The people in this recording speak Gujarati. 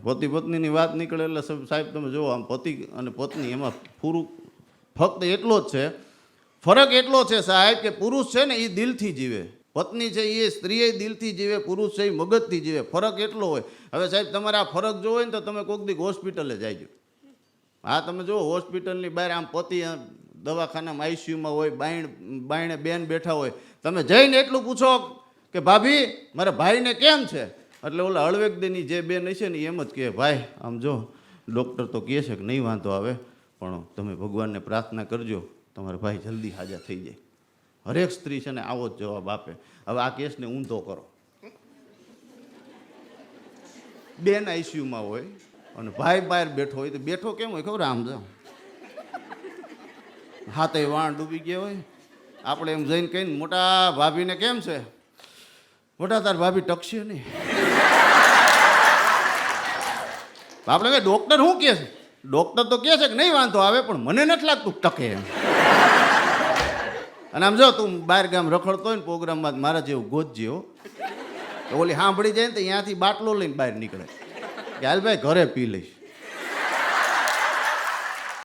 પતિ પત્નીની વાત નીકળે એટલે સાહેબ તમે જુઓ, આમ પતિ અને પત્ની એમાં પૂરું ફક્ત એટલો જ છે. ફરક એટલો છે સાહેબ કે પુરુષ છે ને એ દિલથી જીવે. પત્ની છે એ સ્ત્રીએ દિલથી જીવે, પુરુષ છે એ મગજથી જીવે. ફરક એટલો હોય. હવે સાહેબ, તમારે આ ફરક જોવો હોય ને તો તમે કોઈક દીક હોસ્પિટલે જાયજો. હા, તમે જુઓ, હોસ્પિટલની બહાર આમ પતિ દવાખાનામાં આઈસીયુમાં હોય, બાયણ બાયણે બેન બેઠા હોય. તમે જઈને એટલું પૂછો કે, ભાભી, મારા ભાઈને કેમ છે? એટલે ઓલા હળવેકદેની જે બેન હશે ને એમ જ કહે, ભાઈ, આમ જો ડૉક્ટર તો કહે છે કે નહીં વાંધો આવે, પણ તમે ભગવાનને પ્રાર્થના કરજો, તમારા ભાઈ જલ્દી હાજર થઈ જાય. હરેક સ્ત્રી છે ને આવો જ જવાબ આપે. હવે આ કેસને ઊંધો કરો. બેન આઈસીયુમાં હોય અને ભાઈ બહાર બેઠો હોય તો બેઠો કેમ હોય ખબર આમ જાઓ. હાથે વાણ ડૂબી ગયા હોય. આપણે એમ જઈને કહીને, મોટા ભાભીને કેમ છે? મોટા તાર ભાભી ટકશે નહીં. આપણે કે ડૉક્ટર શું કહે છે? ડૉક્ટર તો કહે છે કે નહીં, વાંધો આવે, પણ મને નથી લાગતું ટકે એમ. અને આમ જો, તું બહાર ગામ રખડતો હોય ને પ્રોગ્રામમાં, મારા જેવું ગોત જેવો તો ઓલી સાંભળી જાય ને તો ત્યાંથી બાટલો લઈને બહાર નીકળે. કે હાલ ભાઈ, ઘરે પી લઈશ.